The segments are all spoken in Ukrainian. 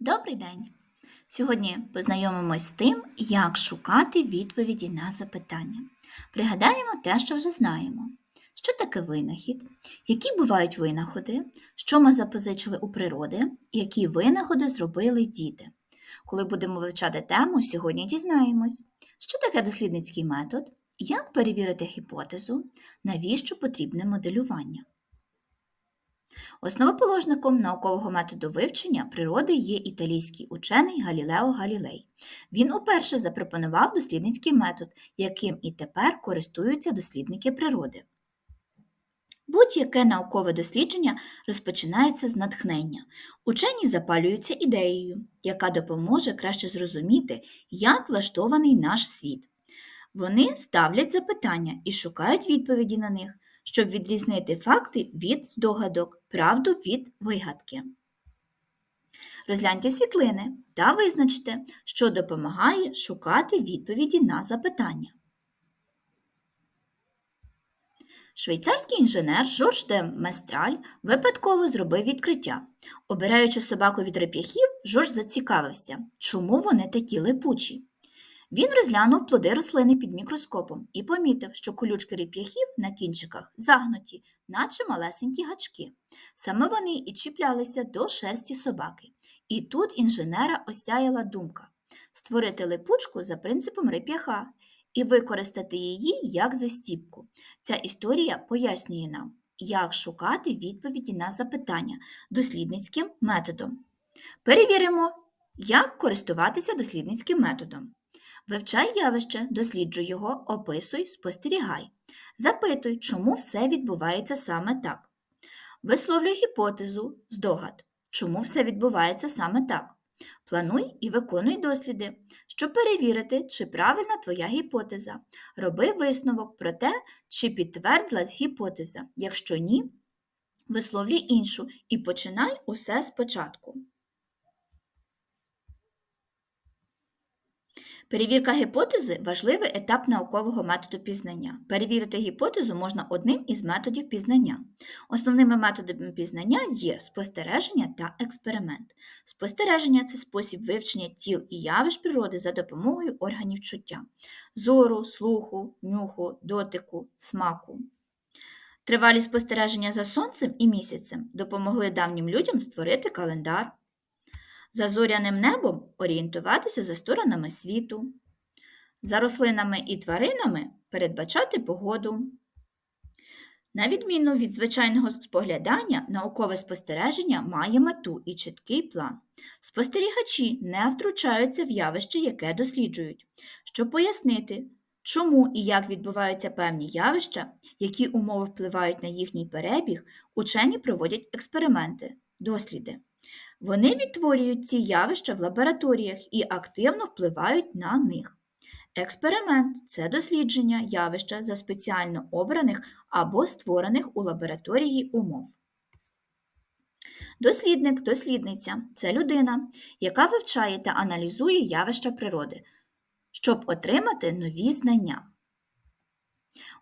Добрий день! Сьогодні познайомимось з тим, як шукати відповіді на запитання. Пригадаємо те, що вже знаємо. Що таке винахід? Які бувають винаходи? Що ми запозичили у природи? Які винаходи зробили діти? Коли будемо вивчати тему, сьогодні дізнаємось, що таке дослідницький метод, як перевірити гіпотезу, навіщо потрібне моделювання. Основоположником наукового методу вивчення природи є італійський учений Галілео Галілей. Він уперше запропонував дослідницький метод, яким і тепер користуються дослідники природи. Будь-яке наукове дослідження розпочинається з натхнення. Учені запалюються ідеєю, яка допоможе краще зрозуміти, як влаштований наш світ. Вони ставлять запитання і шукають відповіді на них, щоб відрізнити факти від здогадок, правду від вигадки. Розгляньте світлини та визначте, що допомагає шукати відповіді на запитання. Швейцарський інженер Жорж де Местраль випадково зробив відкриття. Обираючи собаку від реп'яхів, Жорж зацікавився, чому вони такі липучі. Він розглянув плоди рослини під мікроскопом і помітив, що колючки реп'яхів на кінчиках загнуті, наче малесенькі гачки. Саме вони і чіплялися до шерсті собаки. І тут інженера осяяла думка створити липучку за принципом реп'яха і використати її як застіпку. Ця історія пояснює нам, як шукати відповіді на запитання дослідницьким методом. Перевіримо, як користуватися дослідницьким методом. Вивчай явище, досліджуй його, описуй, спостерігай. Запитуй, чому все відбувається саме так. Висловлюй гіпотезу, здогад, чому все відбувається саме так. Плануй і виконуй досліди, щоб перевірити, чи правильна твоя гіпотеза. Роби висновок про те, чи підтвердилась гіпотеза. Якщо ні, висловлюй іншу і починай усе спочатку. Перевірка гіпотези важливий етап наукового методу пізнання. Перевірити гіпотезу можна одним із методів пізнання. Основними методами пізнання є спостереження та експеримент. Спостереження це спосіб вивчення тіл і явищ природи за допомогою органів чуття зору, слуху, нюху, дотику, смаку. Тривалі спостереження за сонцем і місяцем допомогли давнім людям створити календар за зоряним небом орієнтуватися за сторонами світу, за рослинами і тваринами передбачати погоду. На відміну від звичайного споглядання, наукове спостереження має мету і чіткий план. Спостерігачі не втручаються в явище, яке досліджують, щоб пояснити, чому і як відбуваються певні явища, які умови впливають на їхній перебіг, учені проводять експерименти, досліди. Вони відтворюють ці явища в лабораторіях і активно впливають на них. Експеримент це дослідження явища за спеціально обраних або створених у лабораторії умов. Дослідник, дослідниця це людина, яка вивчає та аналізує явища природи, щоб отримати нові знання.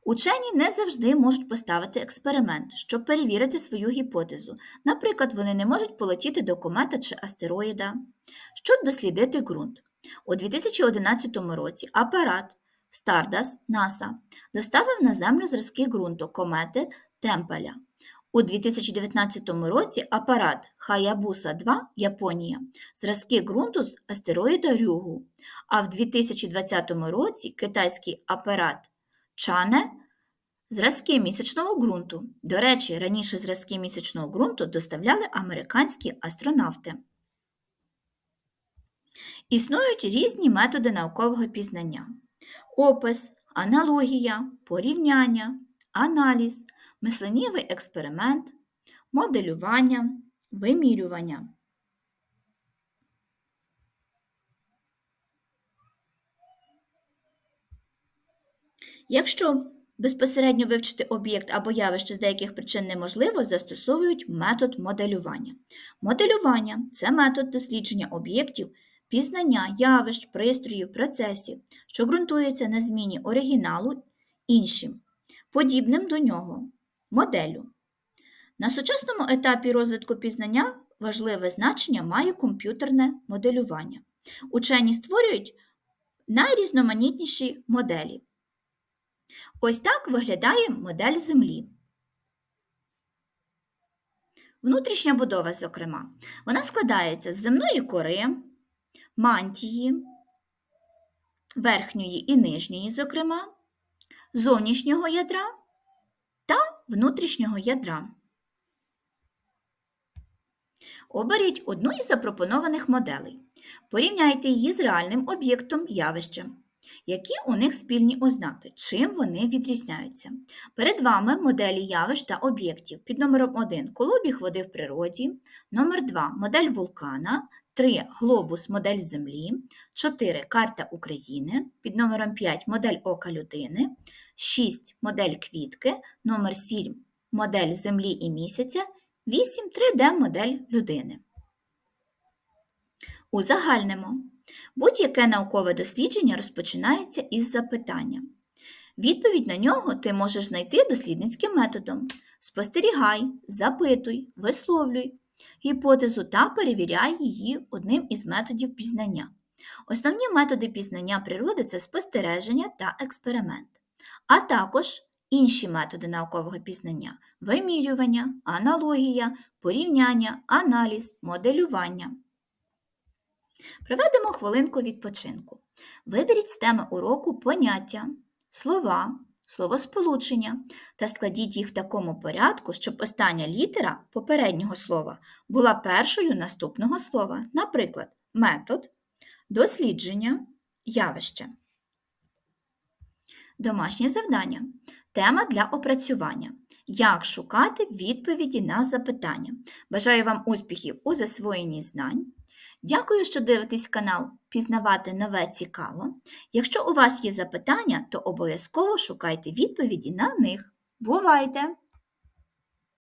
Учені не завжди можуть поставити експеримент, щоб перевірити свою гіпотезу. Наприклад, вони не можуть полетіти до комета чи астероїда, щоб дослідити ґрунт. У 2011 році апарат Stardust NASA доставив на Землю зразки ґрунту комети Темпеля. У 2019 році апарат Hayabusa 2 Японія зразки ґрунту з астероїда Рюгу, а в 2020 році китайський апарат Чане зразки місячного ґрунту. До речі, раніше зразки місячного ґрунту доставляли американські астронавти. Існують різні методи наукового пізнання: опис, аналогія, порівняння, аналіз, мисленнєвий експеримент, моделювання, вимірювання. Якщо безпосередньо вивчити об'єкт або явище з деяких причин неможливо, застосовують метод моделювання. Моделювання це метод дослідження об'єктів, пізнання явищ, пристроїв, процесів, що ґрунтується на зміні оригіналу іншим, подібним до нього, моделю. На сучасному етапі розвитку пізнання важливе значення має комп'ютерне моделювання. Учені створюють найрізноманітніші моделі. Ось так виглядає модель Землі. Внутрішня будова, зокрема, вона складається з земної кори, мантії, верхньої і нижньої, зокрема, зовнішнього ядра та внутрішнього ядра. Оберіть одну із запропонованих моделей. Порівняйте її з реальним об'єктом явищем. Які у них спільні ознаки? Чим вони відрізняються? Перед вами моделі явищ та об'єктів. Під номером 1 колобіг води в природі, номер 2 модель вулкана, 3 глобус модель Землі, 4 карта України, під номером 5 модель ока людини, 6 модель квітки, номер 7 модель Землі і місяця, 8 3D модель людини. Узагальнимо. Будь-яке наукове дослідження розпочинається із запитання. Відповідь на нього ти можеш знайти дослідницьким методом. Спостерігай, запитуй, висловлюй гіпотезу та перевіряй її одним із методів пізнання. Основні методи пізнання природи це спостереження та експеримент, а також інші методи наукового пізнання вимірювання, аналогія, порівняння, аналіз, моделювання. Проведемо хвилинку відпочинку. Виберіть з теми уроку поняття, слова, словосполучення та складіть їх в такому порядку, щоб остання літера попереднього слова була першою наступного слова, наприклад, метод, дослідження, явище. Домашнє завдання. Тема для опрацювання. Як шукати відповіді на запитання. Бажаю вам успіхів у засвоєнні знань. Дякую, що дивитесь канал Пізнавати нове цікаво. Якщо у вас є запитання, то обов'язково шукайте відповіді на них. Бувайте!